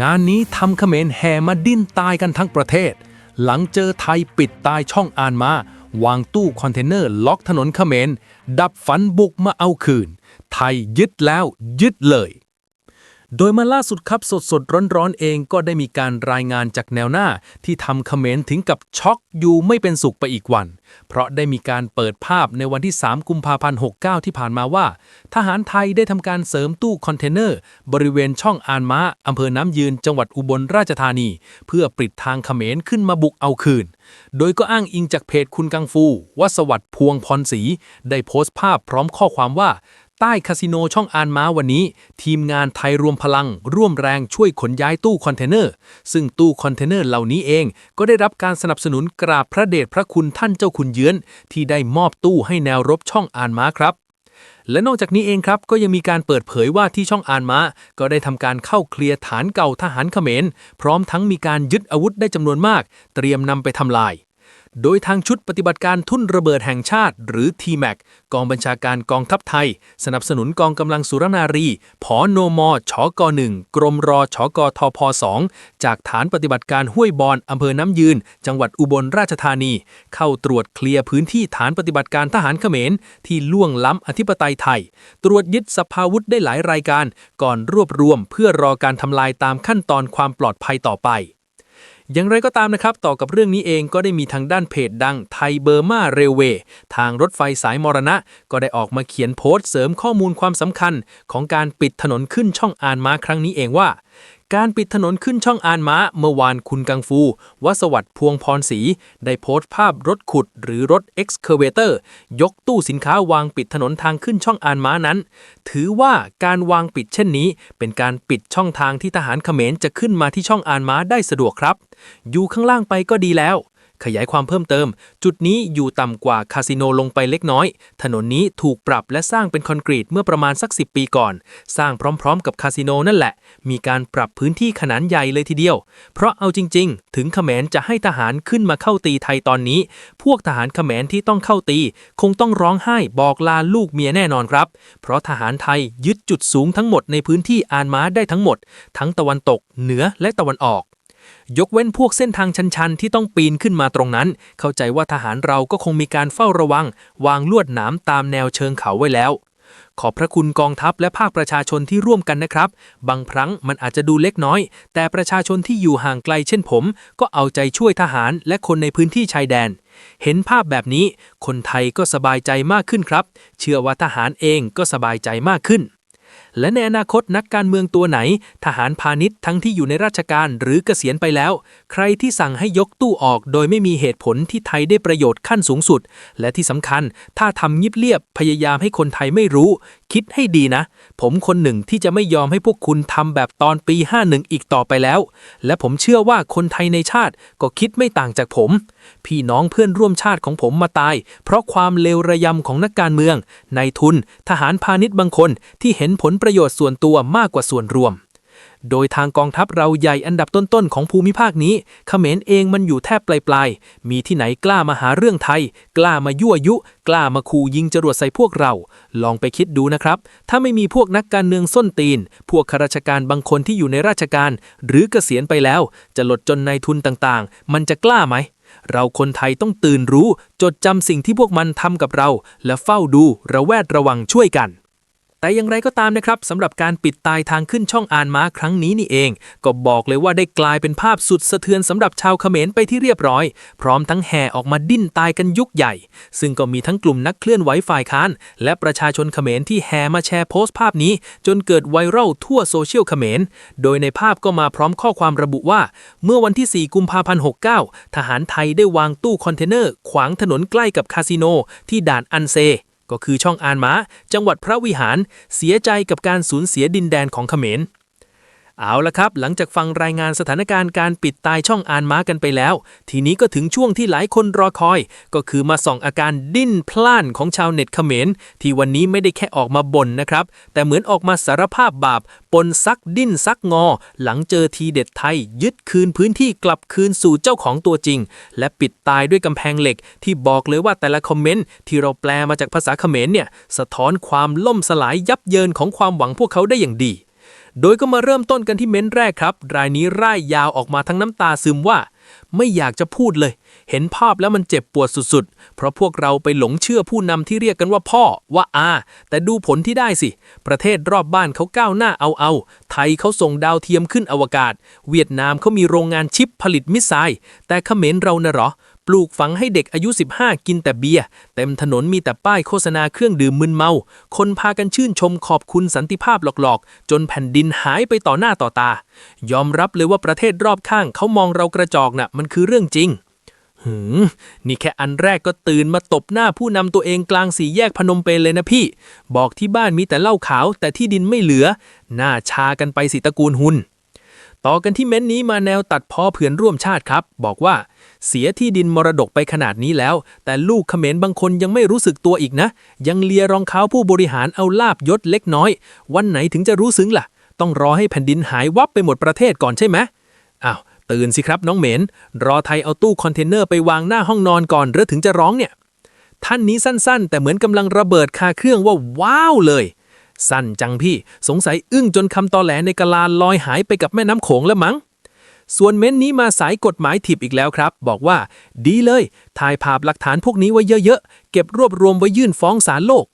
งานนี้ทำเขมรแห่มาดิ้นตายกันทั้งประเทศ หลังเจอไทยปิดตายช่องอ่านมา วางตู้คอนเทนเนอร์ล็อกถนนเขมร ดับฝันบุกมาเอาคืน ไทยยึดแล้วยึดเลย โดยมาล่าสุดครับสดสดร้อนร้อนๆเองก็ได้มีการรายงานจากแนวหน้า ที่ทำเขมรถึงกับช็อกอยู่ไม่เป็นสุขไปอีกวัน เพราะได้มีการเปิดภาพในวันที่ 3 กุมภาพันธ์ 69 ที่ผ่านมาว่า ทหารไทยได้ทำการเสริมตู้คอนเทนเนอร์ บริเวณช่องอานมาอำเภอน้ำยืนจังหวัดอุบลราชธานี เพื่อปิดทางเขมรขึ้นมาบุกเอาคืน โดยก็อ้างอิงจากเพจคุณกังฟูวัสวัสด์พวงพรศรีได้โพสต์ภาพพร้อมข้อความว่า ใต้คาสิโนช่องอานม้าวันนี้ ทีมงานไทยรวมพลัง ร่วมแรงช่วยขนย้ายตู้คอนเทนเนอร์ ซึ่งตู้คอนเทนเนอร์เหล่านี้เอง ก็ได้รับการสนับสนุนกราบพระเดชพระคุณท่านเจ้าคุณเยื้อน ที่ได้มอบตู้ให้แนวรบช่องอานม้าครับและนอกจากนี้เองครับ ก็ยังมีการเปิดเผยว่าที่ช่องอานมาก็ได้ทำการเข้าเคลียร์ฐานเก่าทหารเขมร พร้อมทั้งมีการยึดอาวุธได้จำนวนมาก เตรียมนำไปทำลาย โดยทางชุดปฏิบัติการทุ่นระเบิดแห่งชาติ หรือ TMAC กองบัญชาการกองทัพไทย สนับสนุนกองกำลังสุรนารี ผอโนมอชก1กรมรอชกทพ2จากฐานปฏิบัติการห้วยบอนอำเภอน้ำยืน จังหวัดอุบลราชธานี เข้าตรวจเคลียร์พื้นที่ฐานปฏิบัติการทหารเขมร ที่ล่วงล้ำอธิปไตยไทย ตรวจยึดสภาวุธได้หลายรายการ ก่อนรวบรวมเพื่อรอการทำลายตามขั้นตอนความปลอดภัยต่อไป อย่างไรก็ตามนะครับต่อกับเรื่องนี้เองก็ได้มีทางด้านเพจดังไทยเบอร์มาเรลเวย์ทางรถไฟสายมรณะ ก็ได้ออกมาเขียนโพสต์เสริมข้อมูลความสำคัญ ของการปิดถนนขึ้นช่องอานมาครั้งนี้เองว่า การปิดถนนขึ้นช่องอานม้า เมื่อวานคุณกังฟู วสวัสด์พวงพรศรีได้โพสต์ภาพรถขุดหรือรถ Excavator ยกตู้สินค้าวางปิดถนนทางขึ้นช่องอานม้านั้น ถือว่าการวางปิดเช่นนี้ เป็นการปิดช่องทางที่ทหารเขมรจะขึ้นมาที่ช่องอานม้าได้สะดวกครับ อยู่ข้างล่างไปก็ดีแล้ว ขยายความเพิ่มเติม จุดนี้อยู่ต่ำกว่าคาสิโนลงไปเล็กน้อย ถนนนี้ถูกปรับและสร้างเป็นคอนกรีตเมื่อประมาณสัก 10 ปีก่อน สร้างพร้อมๆ กับคาสิโนนั่นแหละ มีการปรับพื้นที่ขนาดใหญ่เลยทีเดียว เพราะเอาจริง ๆ ถึงเขมรจะให้ทหารขึ้นมาเข้าตีไทยตอนนี้ พวกทหารเขมรที่ต้องเข้าตี คงต้องร้องไห้บอกลาลูกเมียแน่นอนครับ เพราะทหารไทยยึดจุดสูงทั้งหมดในพื้นที่อานม้าได้ทั้งหมด ทั้งตะวันตก เหนือและตะวันออก ยกเว้นพวกเส้นทางชันๆ ที่ต้องปีนขึ้นมาตรงนั้น เข้าใจว่าทหารเราก็คงมีการเฝ้าระวัง วางลวดหนามตามแนวเชิงเขาไว้แล้ว ขอบพระคุณกองทัพและภาคประชาชนที่ร่วมกันนะครับ บางครั้งมันอาจจะดูเล็กน้อย แต่ประชาชนที่อยู่ห่างไกลเช่นผม ก็เอาใจช่วยทหารและคนในพื้นที่ชายแดน เห็นภาพแบบนี้ คนไทยก็สบายใจมากขึ้นครับ เชื่อว่าทหารเองก็สบายใจมากขึ้น และในอนาคตนักการเมืองตัวไหน ทหารพาณิชย์ทั้งที่อยู่ในราชการหรือเกษียณไปแล้ว ใครที่สั่งให้ยกตู้ออกโดยไม่มีเหตุผลที่ไทยได้ประโยชน์ขั้นสูงสุด และที่สำคัญ ถ้าทำยิบเรียบพยายามให้คนไทยไม่รู้ คิดให้ดีนะ ผมคนหนึ่งที่จะไม่ยอมให้พวกคุณทำแบบตอนปี 51 อีกต่อไปแล้ว และผมเชื่อว่าคนไทยในชาติก็คิดไม่ต่างจากผม พี่น้องเพื่อนร่วมชาติของผมมาตาย เพราะความเลวระยำของนักการเมืองนายทุน ทหารพาณิชย์บางคนที่เห็นผลประโยชน์ส่วนตัวมากกว่าส่วนรวม โดยทางกองทัพเราใหญ่อันดับต้นๆของภูมิภาคนี้เขมรเองมันอยู่แทบปลายๆ มีที่ไหนกล้ามาหาเรื่องไทย กล้ามายั่วยุ กล้ามาขู่ยิงจรวดใส่พวกเรา ลองไปคิดดูนะครับ ถ้าไม่มีพวกนักการเมืองส้นตีน พวกข้าราชการบางคนที่อยู่ในราชการ หรือเกษียณไปแล้ว จะหลดจนนายทุนต่างๆ มันจะกล้าไหมเราคนไทยต้องตื่นรู้ จดจำสิ่งที่พวกมันทำกับเรา และเฝ้าดูระแวดระวังช่วยกัน แต่อย่างไรก็ตามนะครับสำหรับการปิดตายทางขึ้นช่องอานม้าครั้งนี้นี่เอง ก็บอกเลยว่าได้กลายเป็นภาพสุดสะเทือนสำหรับชาวเขมรไปที่เรียบร้อย พร้อมทั้งแห่ออกมาดิ้นตายกันยุคใหญ่ ซึ่งก็มีทั้งกลุ่มนักเคลื่อนไหวฝ่ายค้าน และประชาชนเขมรที่แห่มาแชร์โพสต์ภาพนี้ จนเกิดไวรัลทั่วโซเชียลเขมร โดยในภาพก็มาพร้อมข้อความระบุว่า เมื่อวันที่ 4 กุมภาพันธ์ 69 ทหารไทยได้วางตู้คอนเทนเนอร์ ขวางถนนใกล้กับคาสิโนที่ด่านอันเซ ก็คือช่องอานม้าจังหวัดพระวิหาร เสียใจกับการสูญเสียดินแดนของเขมร เอาละครับ หลังจากฟังรายงานสถานการณ์การปิดตายช่องอานม้ากันไปแล้ว ทีนี้ก็ถึงช่วงที่หลายคนรอคอย ก็คือมาส่องอาการดิ้นพล่านของชาวเน็ตเขมร ที่วันนี้ไม่ได้แค่ออกมาบ่นนะครับ แต่เหมือนออกมาสารภาพบาป ปนซักดิ้นซักงอ หลังเจอทีเด็ดไทย ยึดคืนพื้นที่กลับคืนสู่เจ้าของตัวจริง และปิดตายด้วยกำแพงเหล็ก ที่บอกเลยว่าแต่ละคอมเมนต์ที่เราแปลมาจากภาษาเขมรเนี่ยสะท้อนความล่มสลายยับเยินของความหวังพวกเขาได้อย่างดี โดยก็มาเริ่มต้นกันที่เม้นแรกครับ รายนี้ร่ายยาวออกมาทั้งน้ำตาซึมว่า ไม่อยากจะพูดเลย เห็นภาพแล้วมันเจ็บปวดสุดๆ เพราะพวกเราไปหลงเชื่อผู้นำที่เรียกกันว่าพ่อว่าอา แต่ดูผลที่ได้สิ ประเทศรอบบ้านเขาก้าวหน้าเอาเอา ไทยเขาส่งดาวเทียมขึ้นอวกาศ เวียดนามเขามีโรงงานชิปผลิตมิสไซล์แต่เขมรเรานะหรอ ปลูกฝังให้เด็กอายุ 15 กินแต่เบียร์เต็มถนนมีแต่ป้ายโฆษณาเครื่องดื่มมึนเมา คนพากันชื่นชมขอบคุณสันติภาพหลอกๆ จนแผ่นดินหายไปต่อหน้าต่อตา ยอมรับเลยว่าประเทศรอบข้างเขามองเรากระจอกน่ะมันคือเรื่องจริงหืมนี่แค่อันแรกก็ตื่นมาตบหน้าผู้นำตัวเองกลางสี่แยกพนมเปญเลยนะพี่ บอกที่บ้านมีแต่เหล้าขาวแต่ที่ดินไม่เหลือ หน้าชากันไปสิตระกูลหุน ต่อกันที่เม้นนี้มาแนวตัดพ้อเผื่อนร่วมชาติครับ บอกว่า เสียที่ดินมรดกไปขนาดนี้แล้ว แต่ลูกเขมรบางคนยังไม่รู้สึกตัวอีกนะ ยังเลียรองเท้าผู้บริหารเอาลาบยศเล็กน้อย วันไหนถึงจะรู้ซึ้งล่ะ ต้องรอให้แผ่นดินหายวับไปหมดประเทศก่อนใช่ไหมอ้าวตื่นสิครับน้องเหมน รอไทยเอาตู้คอนเทนเนอร์ไปวางหน้าห้องนอนก่อนหรือถึงจะร้องเนี่ย ท่านนี้สั้นๆ แต่เหมือนกำลังระเบิดคาเครื่องว่าว้าวเลย สั้นจังพี่ สงสัยอึ้งจนคำตอแหลในกะลาลอยหายไปกับแม่น้ำโขงแล้วมั้ง ส่วนเม้นนี้มาสายกฎหมายถิบอีกแล้วครับ บอกว่า ดีเลย ถ่ายภาพหลักฐานพวกนี้ไว้เยอะๆ เก็บรวบรวมไว้ยื่นฟ้องศาลโลก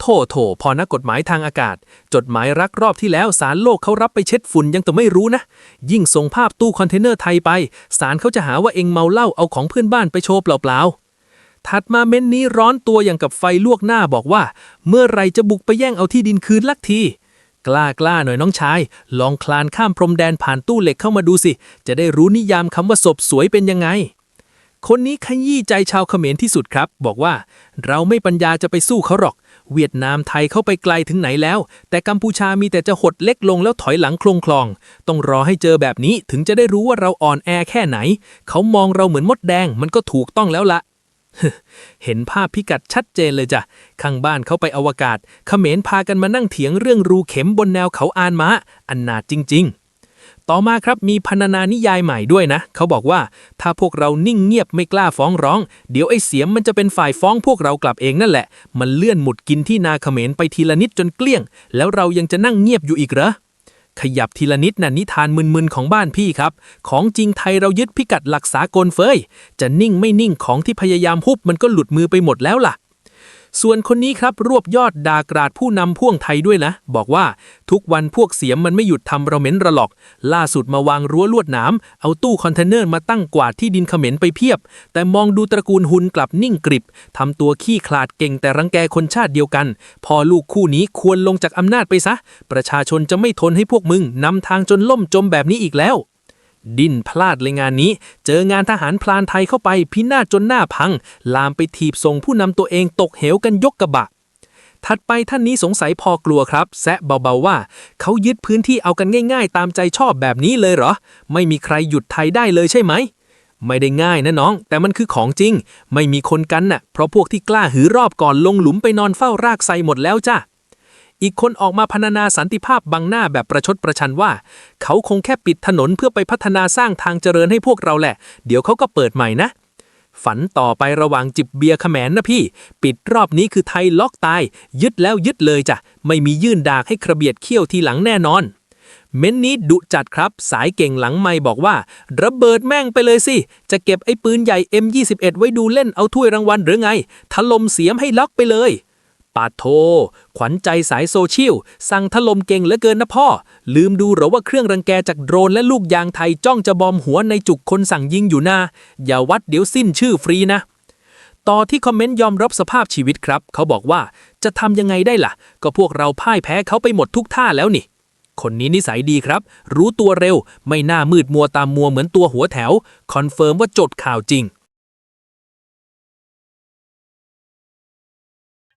โถโถพอนักกฎหมายทางอากาศ จดหมายรักรอบที่แล้วศาลโลกเขารับไปเช็ดฝุ่นยังแต่ไม่รู้นะ ยิ่งส่งภาพตู้คอนเทนเนอร์ไทยไปศาลเขาจะหาว่าเองเมาเหล้าเอาของเพื่อนบ้านไปโชว์เปล่าๆ ถัดมาเม้นนี้ร้อนตัวอย่างกับไฟลวกหน้าบอกว่า เมื่อไรจะบุกไปแย่งเอาที่ดินคืนลักที กล้ากล้าหน่อยน้องชาย ลองคลานข้ามพรมแดนผ่านตู้เหล็กเข้ามาดูสิ จะได้รู้นิยามคำว่าศพสวยเป็นยังไง คนนี้ขยี้ใจชาวเขมรที่สุดครับ บอกว่า เราไม่ปัญญาจะไปสู้เขาหรอก เวียดนามไทยเข้าไปไกลถึงไหนแล้ว แต่กัมพูชามีแต่จะหดเล็กลงแล้วถอยหลังคลงคลอง ต้องรอให้เจอแบบนี้ถึงจะได้รู้ว่าเราอ่อนแอแค่ไหน เขามองเราเหมือนมดแดงมันก็ถูกต้องแล้วละ เห็นภาพพิกัดชัดเจนเลยจ้ะ ข้างบ้านเขาไปอวกาศเขมรพากันมานั่งเถียงเรื่องรูเข็มบนแนวเขาอานม้าอันนาจจริง ๆ ต่อมาครับมีพรรณนานิยายใหม่ด้วยนะ เขาบอกว่าถ้าพวกเรานิ่งเงียบไม่กล้าฟ้องร้อง เดี๋ยวไอ้เสียมมันจะเป็นฝ่ายฟ้องพวกเรากลับเองนั่นแหละ มันเลื่อนหมุดกินที่นาเขมรไปทีละนิดจนเกลี้ยง แล้วเรายังจะนั่งเงียบอยู่อีกเหรอ ขยับทีละนิดน่ะนิทานมึนๆของบ้านพี่ครับ ของจริงไทยเรายึดพิกัดหลักสากลเฟย จะนิ่งไม่นิ่งของที่พยายามฮุบมันก็หลุดมือไปหมดแล้วล่ะ ส่วนคนนี้ครับรวบยอดดากราดผู้นำพ่วงไทยด้วยนะ บอกว่าทุกวันพวกเสียมมันไม่หยุดทำเราเหม็นระหลอก ล่าสุดมาวางรั้วลวดหนามเอาตู้คอนเทนเนอร์มาตั้งกวาดที่ดินเขมรไปเพียบ แต่มองดูตระกูลหุนกลับนิ่งกริบทำตัวขี้ขลาดเก่งแต่รังแกคนชาติเดียวกัน พอลูกคู่นี้ควรลงจากอำนาจไปซะ ประชาชนจะไม่ทนให้พวกมึงนำทางจนล่มจมแบบนี้อีกแล้ว ดิ้นพลาดเลยงานนี้ เจองานทหารพลานไทยเข้าไปพินาศจนหน้าพัง ลามไปถีบส่งผู้นำตัวเองตกเหวกันยกกระบะ ถัดไปท่านนี้สงสัยพอกลัวครับ แซะเบาๆว่า เขายึดพื้นที่เอากันง่ายๆ ตามใจชอบแบบนี้เลยเหรอ ไม่มีใครหยุดไทยได้เลยใช่ไหม ไม่ได้ง่ายนะน้อง แต่มันคือของจริง ไม่มีคนกันน่ะ เพราะพวกที่กล้าหือรอบก่อนลงหลุมไปนอนเฝ้ารากไซหมดแล้วจ้ะ อีกคนออกมาพรรณนาสันติภาพบังหน้าแบบประชดประชันว่า เขาคงแค่ปิดถนนเพื่อไปพัฒนาสร้างทางเจริญให้พวกเราแหละ เดี๋ยวเขาก็เปิดใหม่นะ ฝันต่อไประหว่างจิบเบียร์เขมรนะพี่ ปิดรอบนี้คือไทยล็อกตาย ยึดแล้วยึดเลยจ้ะ ไม่มียื่นดากให้กระเบียดเขี้ยวทีหลังแน่นอน เม้นนี้ดุจัดครับ สายเก่งหลังไม่บอกว่า ระเบิดแม่งไปเลยสิ จะเก็บไอ้ปืนใหญ่ M21 ไว้ดูเล่นเอาถ้วยรางวัลหรือไงถล่มเสียมให้ล็อกไปเลย ปาโท ขวัญใจสายโซเชียล สั่งถล่มเก่งเหลือเกินนะพ่อ ลืมดูหรอว่าเครื่องรังแกจากโดรนและลูกยางไทยจ้องจะบอมหัวในจุกคนสั่งยิงอยู่นาอย่าวัดเดี๋ยวสิ้นชื่อฟรีนะ ต่อที่คอมเมนต์ยอมรับสภาพชีวิตครับ เขาบอกว่าจะทำยังไงได้ล่ะ ก็พวกเราพ่ายแพ้เขาไปหมดทุกท่าแล้วนี่ คนนี้นิสัยดีครับ รู้ตัวเร็ว ไม่น่ามืดมัวตามมัวเหมือนตัวหัวแถว คอนเฟิร์มว่าจดข่าวจริง